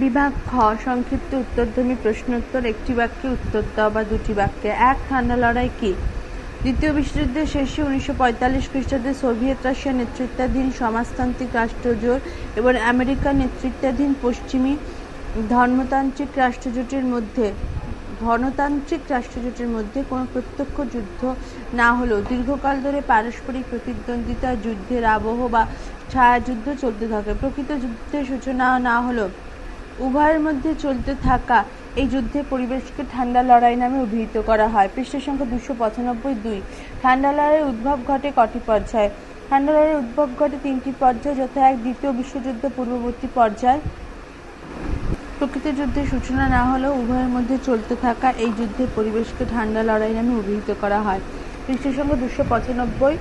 বিভাগ খ, সংক্ষিপ্ত উত্তরধ্বনি প্রশ্নোত্তর, একটি বাক্যে উত্তর দাও বা দুটি বাক্যে। এক ঠান্ডা লড়াই কি? দ্বিতীয় বিশ্বযুদ্ধের শেষে উনিশশো পঁয়তাল্লিশ খ্রিস্টাব্দে সোভিয়েত রাশিয়া নেতৃত্বাধীন সমাজতান্ত্রিক রাষ্ট্রজোট এবং আমেরিকার নেতৃত্বাধীন পশ্চিমী ধর্মতান্ত্রিক রাষ্ট্রজোটের মধ্যে ধনতান্ত্রিক রাষ্ট্রজোটের মধ্যে কোনো প্রত্যক্ষ যুদ্ধ না হলেও দীর্ঘকাল ধরে পারস্পরিক প্রতিদ্বন্দ্বিতা যুদ্ধের আবহ বা ছায়াযুদ্ধ চলতে থাকে। প্রকৃত যুদ্ধের সূচনা না হলেও উভয়ের মধ্যে চলতে থাকা এই যুদ্ধের পরিবেশকে ঠান্ডা লড়াই নামে অভিহিত করা হয়। পৃষ্ঠ সংখ্যা দুশো পঁচানব্বই দুই। ঠান্ডা লড়াইয়ের উদ্ভব ঘটে কটি পর্যায়ে? ঠান্ডা লড়াইয়ের উদ্ভব ঘটে তিনটি পর্যায়ে, যথা এক, দ্বিতীয় বিশ্বযুদ্ধ পূর্ববর্তী পর্যায়। প্রকৃত যুদ্ধের সূচনা না হলেও উভয়ের মধ্যে চলতে থাকা এই যুদ্ধের পরিবেশকে ঠান্ডা লড়াই নামে অভিহিত করা হয়। পৃষ্ঠ দুশো পঁচানব্বই,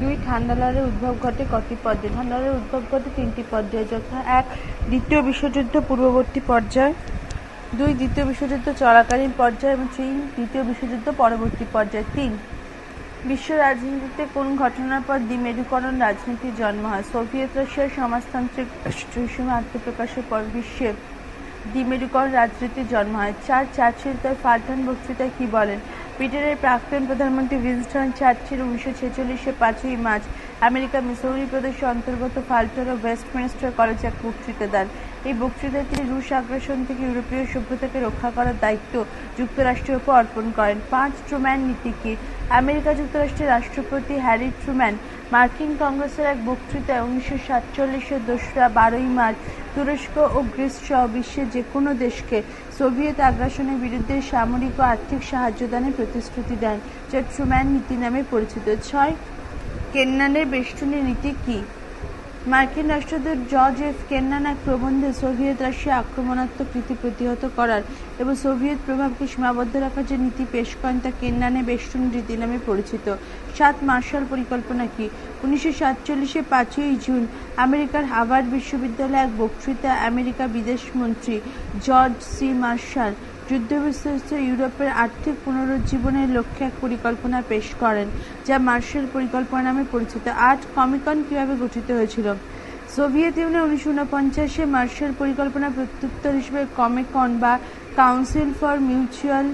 দুই ঠান্ডা লড়াইয়ের উদ্ভব ঘটে কটি পর্যায়ে। ঠান্ডা উদ্ভব ঘটে তিনটি পর্যায়ে, যথা এক, দ্বিতীয় বিশ্বযুদ্ধ পূর্ববর্তী পর্যায়, দুই, দ্বিতীয় বিশ্বযুদ্ধ চলাকালীন পর্যায় এবং তিন, দ্বিতীয় বিশ্বযুদ্ধ পরবর্তী পর্যায়। তিন, বিশ্ব রাজনীতিতে কোন ঘটনার পর দ্বিমেরুকরণ রাজনীতির জন্ম হয়? সোভিয়েত রাশিয়ার সমাজতান্ত্রিক রাষ্ট্র হিসেবে আত্মপ্রকাশের পর বিশ্বে দ্বিমেরুকরণ রাজনীতির জন্ম হয়। চার চার্চিল তার ফাল্টন বক্তৃতায় কি বলেন? ব্রিটেনের প্রাক্তন প্রধানমন্ত্রী উইনস্টন চার্চিল উনিশশো ছেচল্লিশে পাঁচই মার্চ আমেরিকা, মিসৌরি প্রদেশের অন্তর্গত ফাল্টন ও ওয়েস্টমিনিস্টার কলেজে এক বক্তৃতা দেন। এই বক্তৃতায় তিনি রুশ আগ্রাসন থেকে ইউরোপীয় সভ্যতাকে রক্ষা করার দায়িত্ব যুক্তরাষ্ট্রের উপর অর্পণ করেন। পাঁচ ট্রুম্যান নীতি কি আমেরিকা যুক্তরাষ্ট্রের রাষ্ট্রপতি হ্যারি ট্রুম্যান মার্কিন কংগ্রেসের এক বক্তৃতায় উনিশশো সাতচল্লিশের দোসরা বারোই মার্চ তুরস্ক ও গ্রিস সহ বিশ্বের যে কোনো দেশকে সোভিয়েত আগ্রাসনের বিরুদ্ধে সামরিক ও আর্থিক সাহায্য দানের প্রতিশ্রুতি দেন, যা ট্রুম্যান নীতি নামে পরিচিত। ছয় কেন্নানের বেষ্টনী নীতি কী? মার্কিন রাষ্ট্রদূত জর্জ এফ কেন্নান এক প্রবন্ধে সোভিয়েত রাশিয়া আক্রমণাত্মক রীতি প্রতিহত করার এবং সোভিয়েত প্রভাবকে সীমাবদ্ধ রাখার যে নীতি পেশ করেন তা কেন্নানে বেষ্টন রীতি নামে পরিচিত। সাত মার্শাল পরিকল্পনা কি? উনিশশো সাতচল্লিশে পাঁচই জুন আমেরিকার হাভার্ড বিশ্ববিদ্যালয়ে এক বক্তৃতা আমেরিকা বিদেশমন্ত্রী জর্জ সি মার্শাল যুদ্ধবিধ্বস্ত ইউরোপের আর্থিক পুনরুজ্জীবনের লক্ষ্যে এক পরিকল্পনা পেশ করেন, যা মার্শাল পরিকল্পনা নামে পরিচিত। আট কমিকন কীভাবে গঠিত হয়েছিল? সোভিয়েত ইউনিয়ন উনিশশো উনপঞ্চাশে মার্শাল পরিকল্পনা প্রত্যুত্তর হিসেবে কমিকন বা council for mutual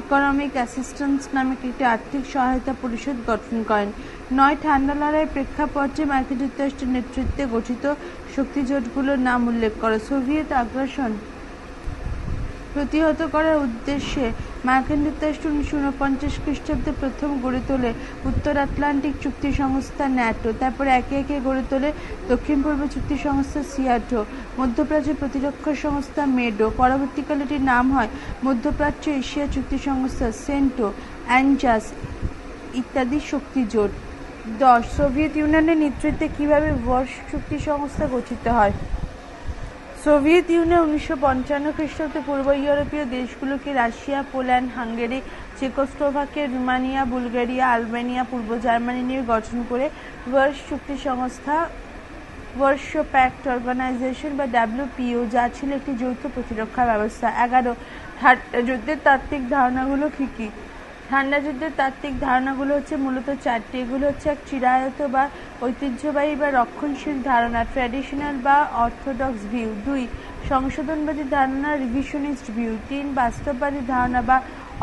economic assistance নামে একটি আর্থিক সহায়তা পরিষদ গঠন করেন। নয় ঠান্ডা লড়াইয়ের প্রেক্ষাপটে মার্কিন যুক্তরাষ্ট্রের নেতৃত্বে গঠিত শক্তিজোটগুলোর নাম উল্লেখ করে। সোভিয়েত আগ্রাসন প্রতিহত করার উদ্দেশ্যে মার্কিন যুক্তরাষ্ট্র উনিশশো উনপঞ্চাশ খ্রিস্টাব্দে প্রথম গড়ে তোলে উত্তর আটলান্টিক চুক্তি সংস্থা ন্যাটো, তারপরে একে একে গড়ে তোলে দক্ষিণ পূর্ব চুক্তি সংস্থা সিয়াটো মধ্যপ্রাচ্যের প্রতিরক্ষা সংস্থা মেডো, পরবর্তীকালে এটির নাম হয় মধ্যপ্রাচ্য এশিয়া চুক্তি সংস্থা সেন্টো, অ্যাঞ্জাস ইত্যাদি শক্তি জোট। দশ, সোভিয়েত ইউনিয়নের নেতৃত্বে কীভাবে ওয়ার্স চুক্তি সংস্থা গঠিত হয়? সোভিয়েত ইউনিয়ন উনিশশো পঞ্চান্ন খ্রিস্টাব্দে পূর্ব ইউরোপীয় দেশগুলোকে Russia, Poland, Hungary, Czechoslovakia, Romania, Bulgaria, Albania, পূর্ব জার্মানি নিয়ে গঠন করে ওয়ার্স চুক্তি সংস্থা ওয়ার্স প্যাক্ট অর্গানাইজেশন বা ডাব্লিউপিও যা ছিল একটি যৌথ প্রতিরক্ষা ব্যবস্থা। এগারো যুদ্ধের তাত্ত্বিক ধারণাগুলো কী কী? ঠান্ডা যুদ্ধের তাত্ত্বিক ধারণাগুলো হচ্ছে মূলত চারটি। এগুলো হচ্ছে এক চিরায়ত বা ঐতিহ্যবাহী বা রক্ষণশীল ধারণা ট্র্যাডিশনাল বা অর্থোডক্স ভিউ দুই, সংশোধনবাদী ধারণা রিভিশনিস্ট ভিউ তিন, বাস্তববাদী ধারণা বা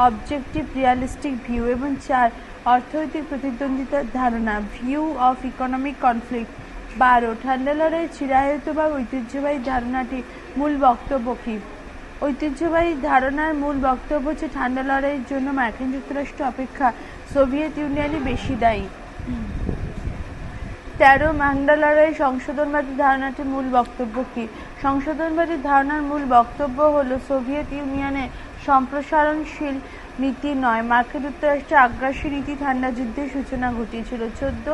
অবজেক্টিভ রিয়ালিস্টিক ভিউ এবং চার, অর্থনৈতিক প্রতিদ্বন্দ্বিতার ধারণা ভিউ অফ ইকোনমিক কনফ্লিক্ট বারো, ঠান্ডা লড়াই চিরায়ত বা ঐতিহ্যবাহী ধারণাটি মূল বক্তব্য কী? ঐতিহ্যবাহী ধারণার মূল বক্তব্য হচ্ছে ঠান্ডা লড়াইয়ের জন্য মার্কিন যুক্তরাষ্ট্র অপেক্ষা সোভিয়েত ইউনিয়নই বেশি দায়ী। তেরো ঠান্ডা লড়াই সংশোধনবাদী ধারণাটির মূল বক্তব্য কী? সংশোধনবাদী ধারণার মূল বক্তব্য হল সোভিয়েত ইউনিয়নের সম্প্রসারণশীল নীতি নয়। মার্কিন যুক্তরাষ্ট্রের আগ্রাসী নীতি ঠান্ডা যুদ্ধের সূচনা ঘটিয়েছিল। চোদ্দ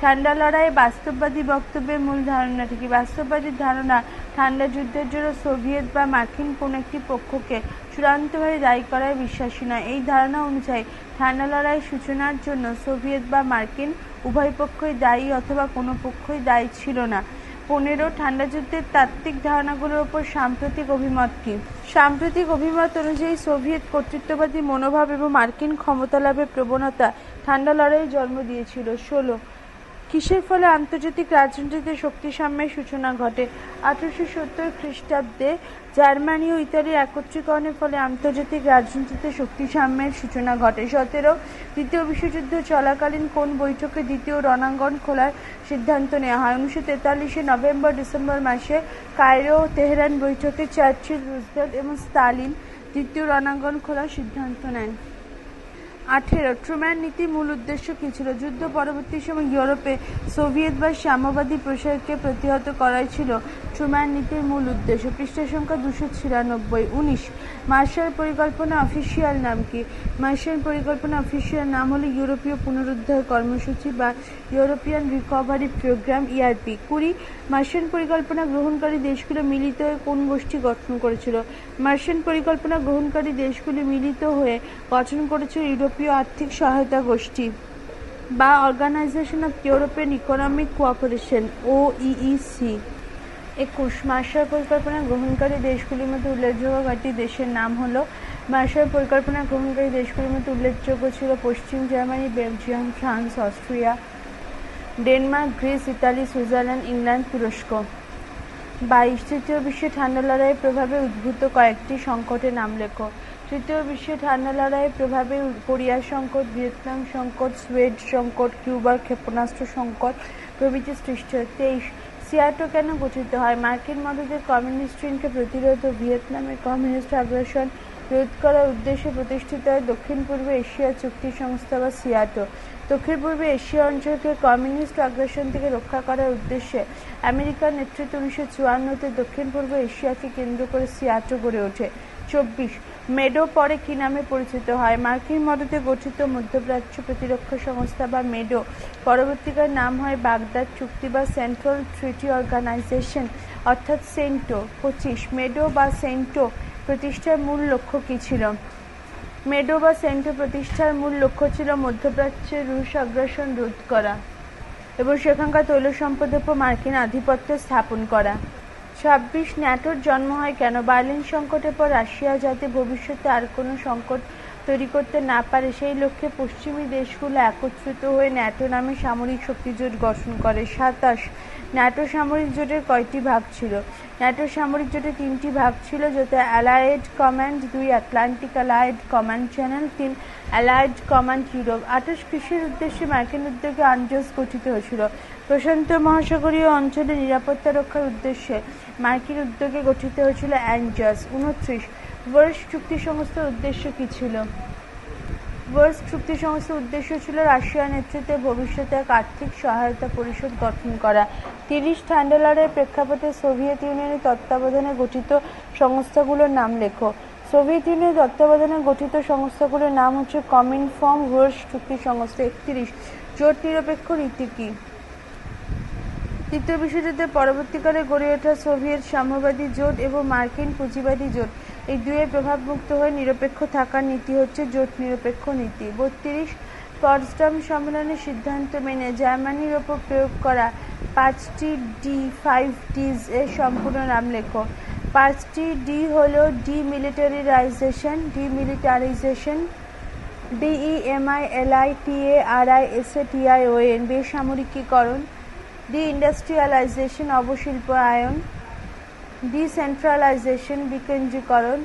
ঠান্ডা লড়াইয়ে বাস্তববাদী বক্তব্যের মূল ধারণাটি কি বাস্তববাদী ধারণা ঠান্ডা যুদ্ধের জন্য সোভিয়েত বা মার্কিন কোনো একটি পক্ষকে চূড়ান্তভাবে দায়ী করায় বিশ্বাসী নয়। এই ধারণা অনুযায়ী ঠান্ডা লড়াই সূচনার জন্য সোভিয়েত বা মার্কিন উভয় পক্ষই দায়ী অথবা কোনো পক্ষই দায়ী ছিল না। পনেরো ঠান্ডা যুদ্ধের তাত্ত্বিক ধারণাগুলোর ওপর সাম্প্রতিক অভিমত কি? সাম্প্রতিক অভিমত অনুযায়ী সোভিয়েত কর্তৃত্ববাদী মনোভাব এবং মার্কিন ক্ষমতা লাভের প্রবণতা ঠান্ডা লড়াইয়ে জন্ম দিয়েছিল। ষোলো কিসের ফলে আন্তর্জাতিক রাজনীতিতে শক্তি সাম্যের সূচনা ঘটে? আঠারোশো সত্তর খ্রিস্টাব্দে জার্মানি ও ইতালির একত্রীকরণের ফলে আন্তর্জাতিক রাজনীতিতে শক্তি সাম্যের সূচনা ঘটে। সতেরো, দ্বিতীয় বিশ্বযুদ্ধ চলাকালীন কোন বৈঠকে দ্বিতীয় রণাঙ্গন খোলার সিদ্ধান্ত নেওয়া হয়? উনিশশো তেতাল্লিশে নভেম্বর ডিসেম্বর মাসে কায়রো ও তেহরান বৈঠকে চার্চিল রুজভেল্ট এবং স্টালিন দ্বিতীয় রণাঙ্গন খোলার সিদ্ধান্ত নেন। আঠেরো, ট্রুম্যান নীতির মূল উদ্দেশ্য কী ছিল? যুদ্ধ পরবর্তী সময় ইউরোপে সোভিয়েত বা সাম্যবাদী প্রসারকে প্রতিহত করাই ছিল ট্রুম্যান নীতির মূল উদ্দেশ্য। পৃষ্ঠা সংখ্যা দুশো ছিয়ানব্বই, উনিশ। মার্শাল পরিকল্পনা অফিসিয়াল নাম কি? মার্শাল পরিকল্পনা অফিসিয়াল নাম হলো ইউরোপীয় পুনরুদ্ধার কর্মসূচি বা ইউরোপিয়ান রিকভারি প্রোগ্রাম, ইআরপি। কুড়ি, মার্শাল পরিকল্পনা গ্রহণকারী দেশগুলো মিলিত হয়ে কোন গোষ্ঠী গঠন করেছিল? মার্শাল পরিকল্পনা গ্রহণকারী দেশগুলি মিলিত হয়ে গঠন করেছিল ইউরোপীয় আর্থিক সহায়তা গোষ্ঠী বা organisation of European economic cooperation O EEC একুশ মার্শাল পরিকল্পনা গ্রহণকারী দেশগুলির মধ্যে উল্লেখযোগ্য কয়েকটি দেশের নাম হলো মার্শাল পরিকল্পনা গ্রহণকারী দেশগুলির মধ্যে উল্লেখযোগ্য ছিল পশ্চিম Germany, Belgium, France, Austria, Denmark, Greece, Italy, Switzerland, England, তুরস্ক। বাইশ তৃতীয় বিশ্বে ঠান্ডা লড়াইয়ের প্রভাবে উদ্ভূত কয়েকটি সংকটের নাম লেখো তৃতীয় বিশ্বে ঠান্ডা লড়াইয়ের প্রভাবে কোরিয়া সংকট, ভিয়েতনাম সংকট, সুয়েড সংকট, কিউবার ক্ষেপণাস্ত্র সংকট প্রভৃতি সৃষ্টি হয়। তেইশ, সিয়াটো কেন গঠিত হয়? মার্কিন মদদের কমিউনিস্ট চীনকে প্রতিরোধ ও ভিয়েতনামের কমিউনিস্ট আগ্রাসন রোধ করার উদ্দেশ্যে প্রতিষ্ঠিত হয় দক্ষিণ পূর্ব এশিয়া চুক্তি সংস্থা বা সিয়াটো। দক্ষিণ পূর্বে এশিয়া অঞ্চলকে কমিউনিস্ট আগ্রাসন থেকে রক্ষা করার উদ্দেশ্যে আমেরিকার নেতৃত্বে উনিশশো চুয়ান্নতে দক্ষিণ পূর্ব এশিয়াকে কেন্দ্র করে সিয়াটো গড়ে ওঠে। চব্বিশ মেডো পরে কি নামে পরিচিত হয়? মার্কিন মদতে গঠিত মধ্যপ্রাচ্য প্রতিরক্ষা সংস্থা বা মেডো পরবর্তীকার নাম হয় বাগদাদ চুক্তি বা সেন্ট্রাল ট্রিটি অর্গানাইজেশন, অর্থাৎ সেন্টো পঁচিশ। মেডো বা সেন্টো প্রতিষ্ঠার মূল লক্ষ্য কী ছিল? মেডো বা সেন্টো প্রতিষ্ঠার মূল লক্ষ্য ছিল মধ্যপ্রাচ্যে রুশ আগ্রাসন রোধ করা এবং সেখানকার তৈল সম্পদের উপর মার্কিন আধিপত্য স্থাপন করা। ছাব্বিশ ন্যাটোর জন্ম হয় কেন? বার্লিন সংকটের পর রাশিয়া যাতে ভবিষ্যতে আর কোনো সংকট তৈরি করতে না পারে, সেই লক্ষ্যে পশ্চিমী দেশগুলো একত্রিত হয়ে ন্যাটো নামে সামরিক শক্তি জোট গঠন করে। সাতাশ, ন্যাটো সামরিক জোটের কয়টি ভাগ ছিল? ন্যাটো সামরিক জোটের তিনটি ভাগ ছিল যাতে অ্যালায়েড কমান্ড দুই, আটলান্টিক অ্যালায়েড কমান্ড চ্যানেল তিন, অ্যালায়েড কমান্ড ইউরোপ। আঠাশ, কৃষির উদ্দেশ্যে মার্কিন উদ্যোগে আনজস গঠিত হয়েছিল। প্রশান্ত মহাসাগরীয় অঞ্চলে নিরাপত্তা রক্ষার উদ্দেশ্যে মার্কিন উদ্যোগে গঠিত হয়েছিল অ্যানজাস। উনত্রিশ ওয়ার্স চুক্তি সংস্থার উদ্দেশ্য কী ছিল? ওয়ার্স চুক্তি সংস্থার উদ্দেশ্য ছিল রাশিয়ার নেতৃত্বে ভবিষ্যতে এক আর্থিক সহায়তা পরিষদ গঠন করা। তিরিশ লড়াইয়ের প্রেক্ষাপটে সোভিয়েত ইউনিয়নের তত্ত্বাবধানে গঠিত সংস্থাগুলোর নাম লেখো। সোভিয়েত ইউনিয়নের তত্ত্বাবধানে গঠিত সংস্থাগুলোর নাম হচ্ছে কমিনফর্ম ওয়ার্স চুক্তি সংস্থা একত্রিশ। জোট নিরপেক্ষ নীতি কী? দ্বিতীয় বিশ্বযুদ্ধের পরবর্তীকালে গড়ে ওঠা সোভিয়েত সাম্যবাদী জোট এবং মার্কিন পুঁজিবাদী জোট। এই দুয়ের প্রভাবমুক্ত হয়ে নিরপেক্ষ থাকার নীতি হচ্ছে জোট নিরপেক্ষ নীতি। বত্রিশ পটসডাম সম্মেলনের সিদ্ধান্ত মেনে জার্মানির ওপর প্রয়োগ করা পাঁচটি ডি ফাইভ ডিজ এর সম্পূর্ণ নাম লেখো। পাঁচটি ডি হল demilitarization demilitarization, DEMI, LI, TA, RI, SA TION বেসামরিকীকরণ D industrialisation অবশিল্পায়ন ডিসেন্ট্রালাইজেশন বিকেন্দ্রীকরণ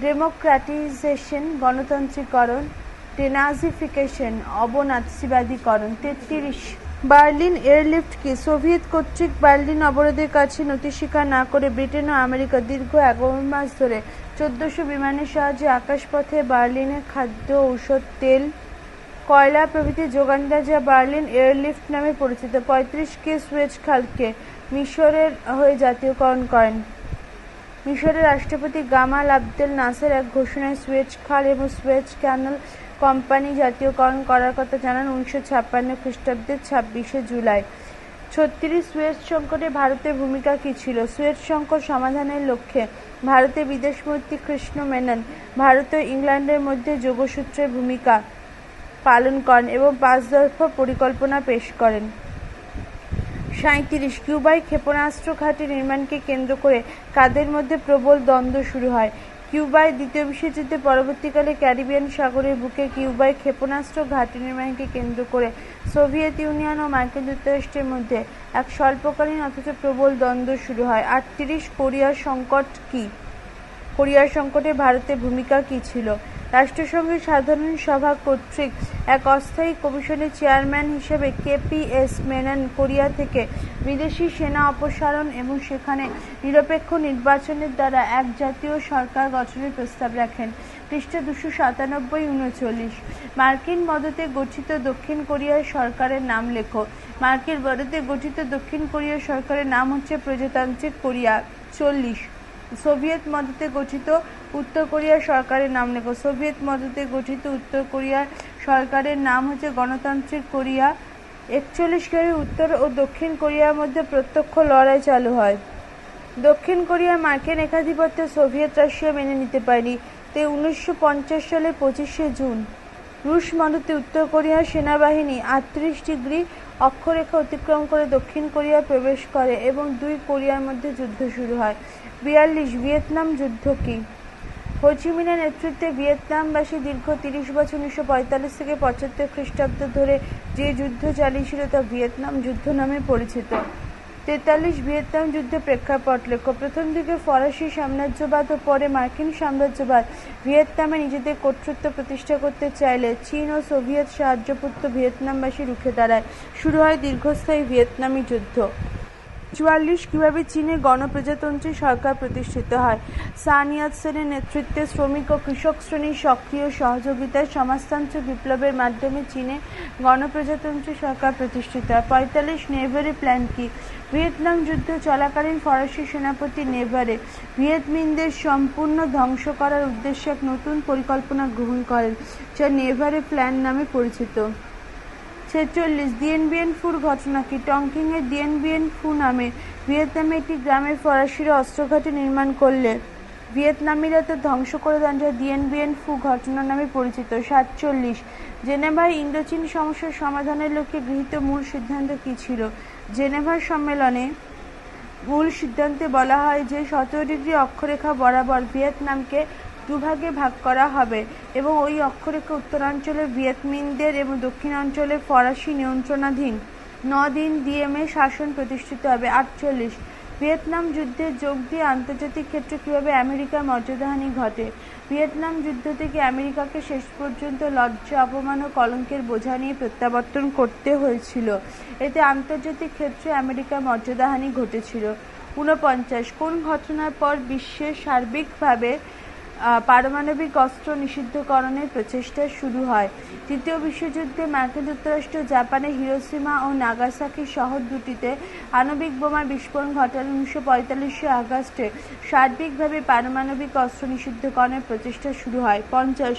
ডেমোক্র্যাটিজেশন গণতান্ত্রিকরণ ডেনাজিফিকেশন অবনাৎসিবাদীকরণ, তেত্রিশ। বার্লিন এয়ারলিফট কি সোভিয়েত কর্তৃক বার্লিন অবরোধের কাছে নথি স্বীকার না করে ব্রিটেন ও আমেরিকা দীর্ঘ এগারো মাস ধরে চোদ্দশো বিমানের সাহায্যে আকাশপথে বার্লিনের খাদ্য, ঔষধ, তেল কয়লা প্রভৃতি যোগান দেয় যা বার্লিন এয়ারলিফট নামে পরিচিত। পঁয়ত্রিশ কে সুয়েজ খালকে মিশরের হয়ে জাতীয়করণ করেন। মিশরের রাষ্ট্রপতি গামাল আবদেল নাসের এক ঘোষণায় সুয়েজ খাল এবং সুয়েজ ক্যানাল কোম্পানি জাতীয়করণ করার কথা জানান উনিশশো ছাপ্পান্ন খ্রিস্টাব্দের ছাব্বিশে জুলাই। ছত্রিশ সুয়েজ সংকটে ভারতের ভূমিকা কী ছিল? সুয়েজ সংকট সমাধানের লক্ষ্যে ভারতের বিদেশমন্ত্রী কৃষ্ণ মেনন, ভারত ও ইংল্যান্ডের মধ্যে যোগসূত্রের ভূমিকা পালন করেন এবং পাঁচ দফা পরিকল্পনা পেশ করেন। সাঁত্রিশ কিউবায় ক্ষেপণাস্ত্র ঘাঁটি নির্মাণকে কেন্দ্র করে কাদের মধ্যে প্রবল দ্বন্দ্ব শুরু হয়? কিউবায় দ্বিতীয় বিশ্বযুদ্ধের পরবর্তীকালে ক্যারিবিয়ান সাগরের বুকে কিউবায় ক্ষেপণাস্ত্র ঘাঁটি নির্মাণকে কেন্দ্র করে সোভিয়েত ইউনিয়ন ও মার্কিন যুক্তরাষ্ট্রের মধ্যে এক স্বল্পকালীন অথচ প্রবল দ্বন্দ্ব শুরু হয়। আটত্রিশ, কোরিয়ার সংকট কী? কোরিয়ার সংকটে ভারতের ভূমিকা কী ছিল? রাষ্ট্রসংঘের সাধারণ সভা কর্তৃক এক অস্থায়ী কমিশনের চেয়ারম্যান হিসেবে কেপিএস মেনন কোরিয়া থেকে বিদেশি সেনা অপসারণ এবং সেখানে নিরপেক্ষ নির্বাচনের দ্বারা এক জাতীয় সরকার গঠনের প্রস্তাব রাখেন। পৃষ্ঠা দুশো সাতানব্বই উনচল্লিশ। মার্কিন মদতে গঠিত দক্ষিণ কোরিয়ার সরকারের নাম লেখো। মার্কিন মদতে গঠিত দক্ষিণ কোরিয়ার সরকারের নাম হচ্ছে প্রজাতান্ত্রিক কোরিয়া। চল্লিশ। সোভিয়েত মদতে গঠিত উত্তর কোরিয়ার সরকারের নাম লেখো। সোভিয়েত মদতে গঠিত উত্তর কোরিয়ার সরকারের নাম হচ্ছে গণতান্ত্রিক কোরিয়া। একচল্লিশ সালে উত্তর ও দক্ষিণ কোরিয়ার মধ্যে প্রত্যক্ষ লড়াই চালু হয়। দক্ষিণ কোরিয়া মার্কিন একাধিপত্য সোভিয়েত রাশিয়া মেনে নিতে পারেনি। তে উনিশশো পঞ্চাশ সালে পঁচিশে জুন। রুশ মদতে উত্তর কোরিয়ার সেনাবাহিনী আটত্রিশ ডিগ্রি অক্ষরেখা অতিক্রম করে দক্ষিণ কোরিয়ায় প্রবেশ করে এবং দুই কোরিয়ার মধ্যে যুদ্ধ শুরু হয়। বিয়াল্লিশ, ভিয়েতনাম যুদ্ধ কী? হোচিমিনের নেতৃত্বে ভিয়েতনামবাসী দীর্ঘ তিরিশ বছর উনিশশো পঁয়তাল্লিশ থেকে পঁচাত্তর খ্রিস্টাব্দ ধরে যে যুদ্ধ চালিয়েছিল তা ভিয়েতনাম যুদ্ধ নামে পরিচিত। তেতাল্লিশ ভিয়েতনাম যুদ্ধে প্রেক্ষাপট লেখ প্রথম দিকে ফরাসি সাম্রাজ্যবাদ ও পরে মার্কিন সাম্রাজ্যবাদ ভিয়েতনামে নিজেদের কর্তৃত্ব প্রতিষ্ঠা করতে চাইলে চীন ও সোভিয়েত সাহায্যপুত্র ভিয়েতনামবাসী রুখে দাঁড়ায়। শুরু হয় দীর্ঘস্থায়ী ভিয়েতনামি যুদ্ধ। চুয়াল্লিশ, কীভাবে চীনে গণপ্রজাতন্ত্রী সরকার প্রতিষ্ঠিত হয়? সান ইয়াতসেনের নেতৃত্বে শ্রমিক ও কৃষক শ্রেণির সক্রিয় সহযোগিতায় সমাজতান্ত্রিক বিপ্লবের মাধ্যমে চীনে গণপ্রজাতন্ত্রী সরকার প্রতিষ্ঠিত হয়। পঁয়তাল্লিশ, নেভারে প্ল্যান কি? ভিয়েতনাম যুদ্ধ চলাকালীন ফরাসি সেনাপতি নেভারে ভিয়েতমিনদের সম্পূর্ণ ধ্বংস করার উদ্দেশ্যে এক নতুন পরিকল্পনা গ্রহণ করেন, যা নেভারে প্ল্যান নামে পরিচিত। ছেচল্লিশ দিয়েনবিয়েন ফুর ঘটনা কি? টংকিংয়ের দিয়েনবিয়েন ফু নামে ভিয়েতনামে একটি গ্রামের ফরাসিরা অস্ত্রঘাটি নির্মাণ করলে ভিয়েতনামিরা তা ধ্বংস করে দেন যা দিয়েনবিয়েন ফু ঘটনা নামে পরিচিত। সাতচল্লিশ জেনেভার ইন্দোচীন সমস্যার সমাধানের লক্ষ্যে গৃহীত মূল সিদ্ধান্ত কী ছিল? জেনেভার সম্মেলনে মূল সিদ্ধান্তে বলা হয় যে, সতেরো ডিগ্রি অক্ষরেখা বরাবর ভিয়েতনামকে দুভাগে ভাগ করা হবে এবং ওই অক্ষরেখা উত্তরাঞ্চলে ভিয়েতমিনদের এবং দক্ষিণাঞ্চলে ফরাসি নিয়ন্ত্রণাধীন দিন ডিএমএ শাসন প্রতিষ্ঠিত হবে। আটচল্লিশ। ভিয়েতনাম যুদ্ধে যোগ দিয়ে আন্তর্জাতিক ক্ষেত্রে কীভাবে আমেরিকার মর্যাদাহানি ঘটে? ভিয়েতনাম যুদ্ধ থেকে আমেরিকাকে শেষ পর্যন্ত লজ্জা, অপমান ও কলঙ্কের বোঝা নিয়ে প্রত্যাবর্তন করতে হয়েছিল। এতে আন্তর্জাতিক ক্ষেত্রে আমেরিকার মর্যাদাহানি ঘটেছিল। ঊনপঞ্চাশ। কোন ঘটনার পর বিশ্বের সার্বিকভাবে পারমাণবিক অস্ত্র নিষিদ্ধকরণের প্রচেষ্টা শুরু হয়। তৃতীয় বিশ্বযুদ্ধে মার্কিন যুক্তরাষ্ট্র, জাপানে হিরোসীমা ও নাগাসাকি শহর দুটিতে আণবিক বোমা বিস্ফোরণ ঘটালে উনিশশো পঁয়তাল্লিশে আগস্টে। সার্বিকভাবে পারমাণবিক অস্ত্র নিষিদ্ধকরণের প্রচেষ্টা শুরু হয়। পঞ্চাশ,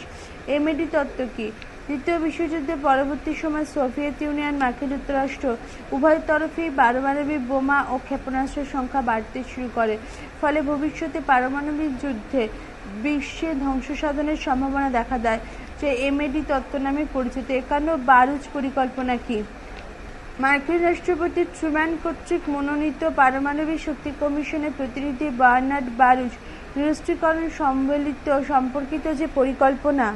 এমএডি তত্ত্ব কী? দ্বিতীয় বিশ্বযুদ্ধের পরবর্তী সময় সোভিয়েত ইউনিয়ন, মার্কিন যুক্তরাষ্ট্র উভয় তরফেই পারমাণবিক বোমা ও ক্ষেপণাস্ত্রের সংখ্যা বাড়তে শুরু করে। ফলে ভবিষ্যতে পারমাণবিক যুদ্ধে বিশ্বে ধ্বংস সাধনের সম্ভাবনা দেখা দেয়, যে এমএডি তত্ত্ব নামে পরিচিত। একান্ন বারুজ পরিকল্পনা কি? মার্কিন রাষ্ট্রপতি ট্রুম্যান কর্তৃক মনোনীত পারমাণবিক শক্তি কমিশনের প্রতিনিধি বার্নার্ড বারুজ নিরস্ত্রীকরণ সম্বলিত সম্পর্কিত যে পরিকল্পনা,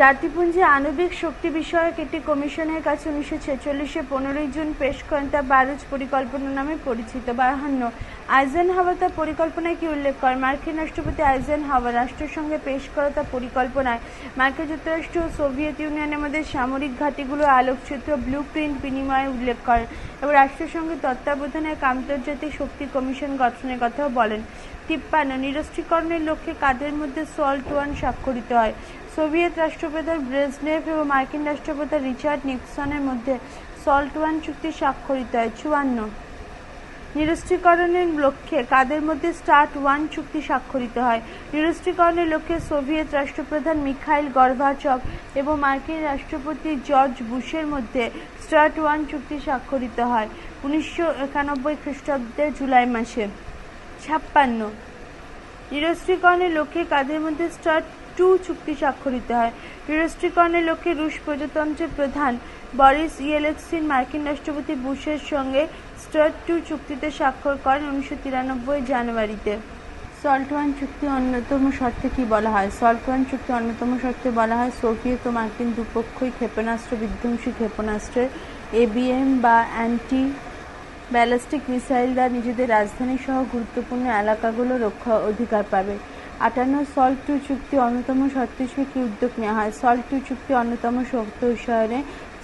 জাতিপুঞ্জে আণবিক শক্তি বিষয়ক একটি কমিশনের কাছে উনিশশো ছেচল্লিশে পনেরোই জুন পেশ করেন তা বারুজ পরিকল্পনা নামে পরিচিত। বাহান্ন আইজেন হাওয়া তার পরিকল্পনায় কি উল্লেখ করেন? মার্কিন রাষ্ট্রপতি আইজেন হাওয়া রাষ্ট্রের সঙ্গে পেশ করা তার পরিকল্পনায় মার্কিন যুক্তরাষ্ট্র ও সোভিয়েত ইউনিয়নের মধ্যে সামরিক ঘাঁটিগুলো আলোকচিত্র ব্লু প্রিন্ট বিনিময়ে উল্লেখ করেন এবং রাষ্ট্রসংঘের তত্ত্বাবধানে এক আন্তর্জাতিক শক্তি কমিশন গঠনের কথাও বলেন। তিপ্পান্ন, নিরস্ত্রীকরণের লক্ষ্যে কাদের মধ্যে সল্ট ওয়ান স্বাক্ষরিত হয়? সোভিয়েত রাষ্ট্রপ্রধান ব্রেজনেভ এবং মার্কিন রাষ্ট্রপ্রধান রিচার্ড নিক্সনের মধ্যে সল্ট ওয়ান চুক্তি স্বাক্ষরিত হয়। চুয়ান্ন নিরস্ত্রীকরণের লক্ষ্যে কাদের মধ্যে স্টার্ট ওয়ান চুক্তি স্বাক্ষরিত হয়? নিরস্ত্রীকরণের লক্ষ্যে সোভিয়েত রাষ্ট্রপ্রধান মিখাইল গর্ভাচক এবং মার্কিন রাষ্ট্রপতি জর্জ বুশের মধ্যে স্টার্ট ওয়ান চুক্তি স্বাক্ষরিত হয় উনিশশো একানব্বই খ্রিস্টাব্দের জুলাই মাসে। ছাপ্পান্ন। নিরস্ত্রীকরণের লক্ষ্যে কাদের মধ্যে স্টার্ট টু চুক্তি স্বাক্ষরিত হয়? নিরস্ত্রীকরণের লক্ষ্যে রুশ প্রজাতন্ত্রের প্রধান বরিস ইয়েলেক্সিন মার্কিন রাষ্ট্রপতি বুশের সঙ্গে স্টার্ট টু চুক্তিতে স্বাক্ষর করেন উনিশশো তিরানব্বই জানুয়ারিতে। সল্ট ওয়ান চুক্তি অন্যতম শর্তে কি বলা হয়? সল্ট ওয়ান চুক্তি অন্যতম শর্তে বলা হয় সোভিয়েত ও মার্কিন দুপক্ষই ক্ষেপণাস্ত্র, বিধ্বংসী ক্ষেপণাস্ত্রের এবিএম বা অ্যান্টি ব্যালিস্টিক মিসাইল দ্বারা নিজেদের রাজধানী সহ গুরুত্বপূর্ণ এলাকাগুলো রক্ষা অধিকার পাবে। আটান্ন সল্ট টু চুক্তি অন্যতম শর্ত হিসেবে উদ্যোগ নেওয়া হয়। সল্ট টু চুক্তি অন্যতম শর্ত হিসাবে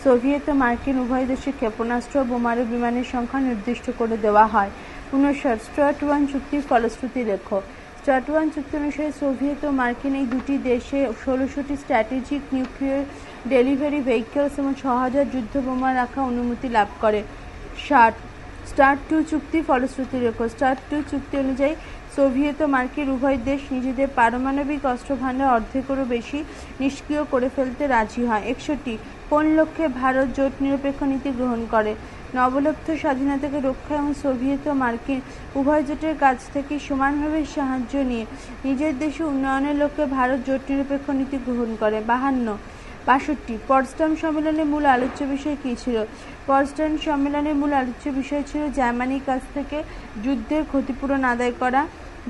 সোভিয়েত ও মার্কিন উভয় দেশের ক্ষেপণাস্ত্র ও বোমারু বিমানের সংখ্যা নির্দিষ্ট করে দেওয়া হয়। উনষাট স্টুয়ার্ট ওয়ান চুক্তির ফলশ্রুতি লেখো। স্টুয়ার্ট ওয়ান চুক্তি অনুসারে সোভিয়েত ও মার্কিন এই দুটি দেশে ষোলোশোটি স্ট্র্যাটেজিক নিউক্লিয়ার ডেলিভারি ভেহিকলস এবং ছ হাজার যুদ্ধ বোমা রাখা অনুমতি লাভ করে। ষাট স্টার্ট টু চুক্তি ফলশ্রুতি রেখো স্টার্ট টু চুক্তি অনুযায়ী সোভিয়েত ও মার্কিন উভয় দেশ নিজেদের পারমাণবিক অস্ত্র ভাণ্ডার অর্ধেকেরও বেশি নিষ্ক্রিয় করে ফেলতে রাজি হয়। একষট্টি, কোন লক্ষ্যে ভারত জোট নিরপেক্ষ নীতি গ্রহণ করে? নবলব্ধ স্বাধীনতাকে রক্ষা এবং সোভিয়েত ও মার্কিন উভয় জোটের কাছ থেকে সমানভাবে সাহায্য নিয়ে নিজের দেশে উন্নয়নের লক্ষ্যে ভারত জোট নিরপেক্ষ নীতি গ্রহণ করে। বাহান্ন, বাষট্টি পটসডাম সম্মেলনের মূল আলোচ্য বিষয় কী ছিল? পটসডাম সম্মেলনের মূল আলোচ্য বিষয় ছিল জার্মানির কাছ থেকে যুদ্ধের ক্ষতিপূরণ আদায় করা।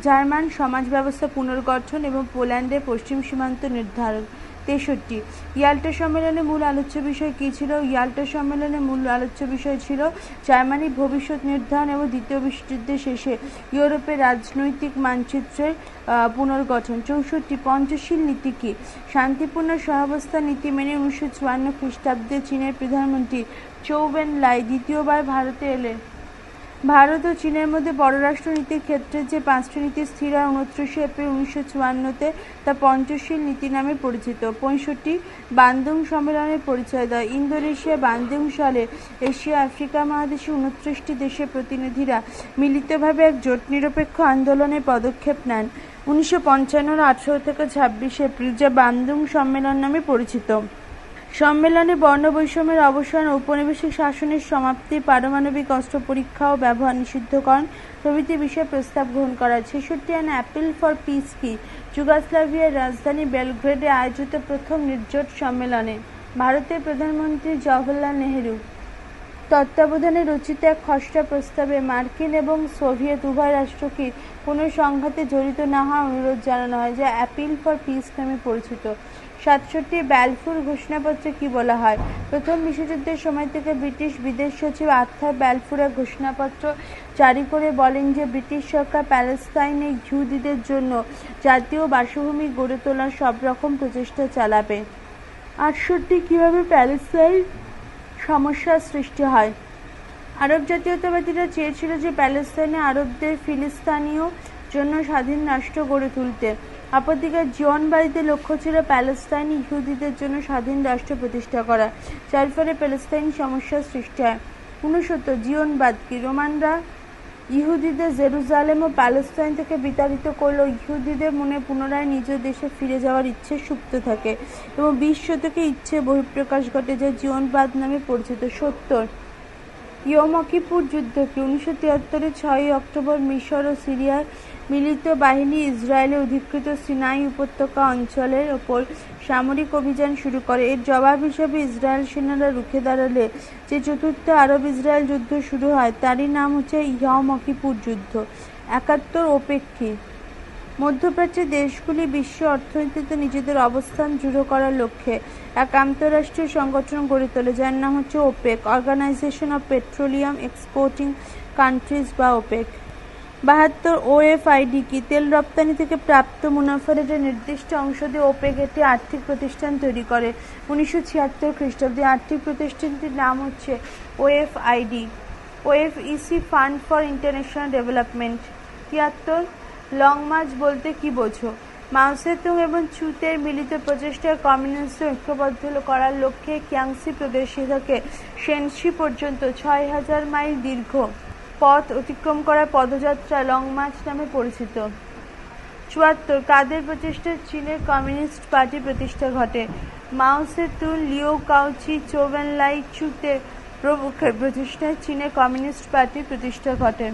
জার্মান সমাজ ব্যবস্থা পুনর্গঠন এবং পোল্যান্ডের পশ্চিম সীমান্ত নির্ধারণ। তেষট্টি ইয়াল্টা সম্মেলনের মূল আলোচ্য বিষয় কী ছিল? ইয়াল্টা সম্মেলনের মূল আলোচ্য বিষয় ছিল জার্মানির ভবিষ্যৎ নির্ধারণ এবং দ্বিতীয় বিশ্বযুদ্ধের শেষে ইউরোপের রাজনৈতিক মানচিত্রের পুনর্গঠন। চৌষট্টি, পঞ্চশীল নীতি কী? শান্তিপূর্ণ সহাবস্থা নীতি মেনে উনিশশো চুয়ান্ন খ্রিস্টাব্দে চীনের প্রধানমন্ত্রী চৌবেন লাই দ্বিতীয়বার ভারতে এলে ভারত ও চীনের মধ্যে পররাষ্ট্রনীতির ক্ষেত্রে যে পাঁচটি নীতি স্থির হয়, উনত্রিশে এপ্রিল উনিশশো চুয়ান্নতে তা পঞ্চশীল নীতি নামে পরিচিত। পঁয়ষট্টি, বান্দুং সম্মেলনের পরিচয় দেয়। ইন্দোনেশিয়া বান্দুং সালে এশিয়া আফ্রিকা মহাদেশে উনত্রিশটি দেশের প্রতিনিধিরা মিলিতভাবে এক জোট নিরপেক্ষ আন্দোলনের পদক্ষেপ নেন। উনিশশো পঞ্চান্নর আঠেরো থেকে ছাব্বিশে এপ্রিল যা বান্দুং সম্মেলন নামে পরিচিত। সম্মেলনে বর্ণবৈষম্যের অবসান ঔপনিবেশিক শাসনের সমাপ্তি, পারমাণবিক অস্ত্র পরীক্ষা ও ব্যবহার নিষিদ্ধকরণ প্রভৃতি বিষয়ে প্রস্তাব গ্রহণ করা ছেষট্টি আন অ্যাপিল ফর পিস কি? যুগাস্লাভিয়ার রাজধানী বেলগ্রেডে আয়োজিত প্রথম নির্জোট সম্মেলনে ভারতের প্রধানমন্ত্রী জওহরলাল নেহেরু তত্ত্বাবধানে রচিত এক খসড়া প্রস্তাবে মার্কিন এবং সোভিয়েত উভয় রাষ্ট্রকে কোনো সংঘাতে জড়িত না হওয়ার অনুরোধ জানানো হয়, যা অ্যাপিল ফর পিস নামে পরিচিত। সাতষট্টি ব্যালফুর ঘোষণাপত্রে কি বলা হয়? প্রথম বিশ্বযুদ্ধের সময় থেকে ব্রিটিশ বিদেশ সচিব আর্থার ব্যালফুর এক ঘোষণাপত্র জারি করে বলেন যে ব্রিটিশ সরকার প্যালেস্তাইনে ইহুদিদের জন্য জাতীয় বাসভূমি গড়ে তোলার সব রকম প্রচেষ্টা চালাবে। আটষট্টি কীভাবে প্যালেস্তাইন সমস্যার সৃষ্টি হয়? আরব জাতীয়তাবাদীরা চেয়েছিল যে প্যালেস্তাইনে আরবদের ফিলিস্তানীয় জন্য স্বাধীন রাষ্ট্র গড়ে তুলতে। অপরদিকে জীবনবাদীদের লক্ষ্য ছিল প্যালেস্তাইন ইহুদিদের জন্য স্বাধীন রাষ্ট্র প্রতিষ্ঠা করা, যার ফলে প্যালেস্তাইন সমস্যার সৃষ্টি হয়। উনসত্তর জীবনবাদ কি? রোমানরা ইহুদিদের জেরুজালেম ও প্যালেস্তাইন থেকে বিতাড়িত করলেও ইহুদিদের মনে পুনরায় নিজ দেশে ফিরে যাওয়ার ইচ্ছে সুপ্ত থাকে এবং বিশ শতকে ইচ্ছে বহিঃপ্রকাশ ঘটে যা জীবনবাদ নামে পরিচিত সত্তর। ইয়মকিপুর যুদ্ধ কি? উনিশশো তিয়াত্তরের ছয়ই অক্টোবর মিশর ও সিরিয়ার মিলিত বাহিনী ইসরায়েলে অধিকৃত সিনাই উপত্যকা অঞ্চলের ওপর সামরিক অভিযান শুরু করে। এর জবাব হিসেবে ইসরায়েল সেনারা রুখে দাঁড়ালে যে চতুর্থ আরব ইসরায়েল যুদ্ধ শুরু হয়, তারই নাম হচ্ছে ইয়মকিপুর যুদ্ধ, একাত্তর ওপেক্ষী। মধ্যপ্রাচ্যের দেশগুলি বিশ্ব অর্থনীতিতে নিজেদের অবস্থান দৃঢ় করার লক্ষ্যে এক আন্তঃরাষ্ট্রীয় সংগঠন গড়ে তোলে, যার নাম হচ্ছে OPEC organisation of petroleum exporting countries বা ওপেক। বাহাত্তর ওএফআইডি কি তেল রপ্তানি থেকে প্রাপ্ত মুনাফার একটি নির্দিষ্ট অংশ দিয়ে ওপেক একটি আর্থিক প্রতিষ্ঠান তৈরি করে। উনিশশো ছিয়াত্তর খ্রিস্টাব্দে আর্থিক প্রতিষ্ঠানটির নাম হচ্ছে OFID, OFEC fund for international development. তিয়াত্তর, লং মার্চ বলতে কি বোঝো? মাওসেতুং এবং চুতের মিলিত প্রচেষ্টায় কমিউনিস্ট ঐক্যবদ্ধ করার লক্ষ্যে কিয়াংসি প্রদেশ থেকে সেনসি পর্যন্ত ছয় হাজার মাইল দীর্ঘ পথ অতিক্রম করা পদযাত্রা লং মার্চ নামে পরিচিত। চুয়াত্তর, কাদের প্রচেষ্টায় চীনের কমিউনিস্ট পার্টি প্রতিষ্ঠা ঘটে। মাও তুন লিও কাউচি চোভেন লাই চুতে প্রমুখের প্রতিষ্ঠায় চীনের কমিউনিস্ট পার্টি প্রতিষ্ঠা ঘটে।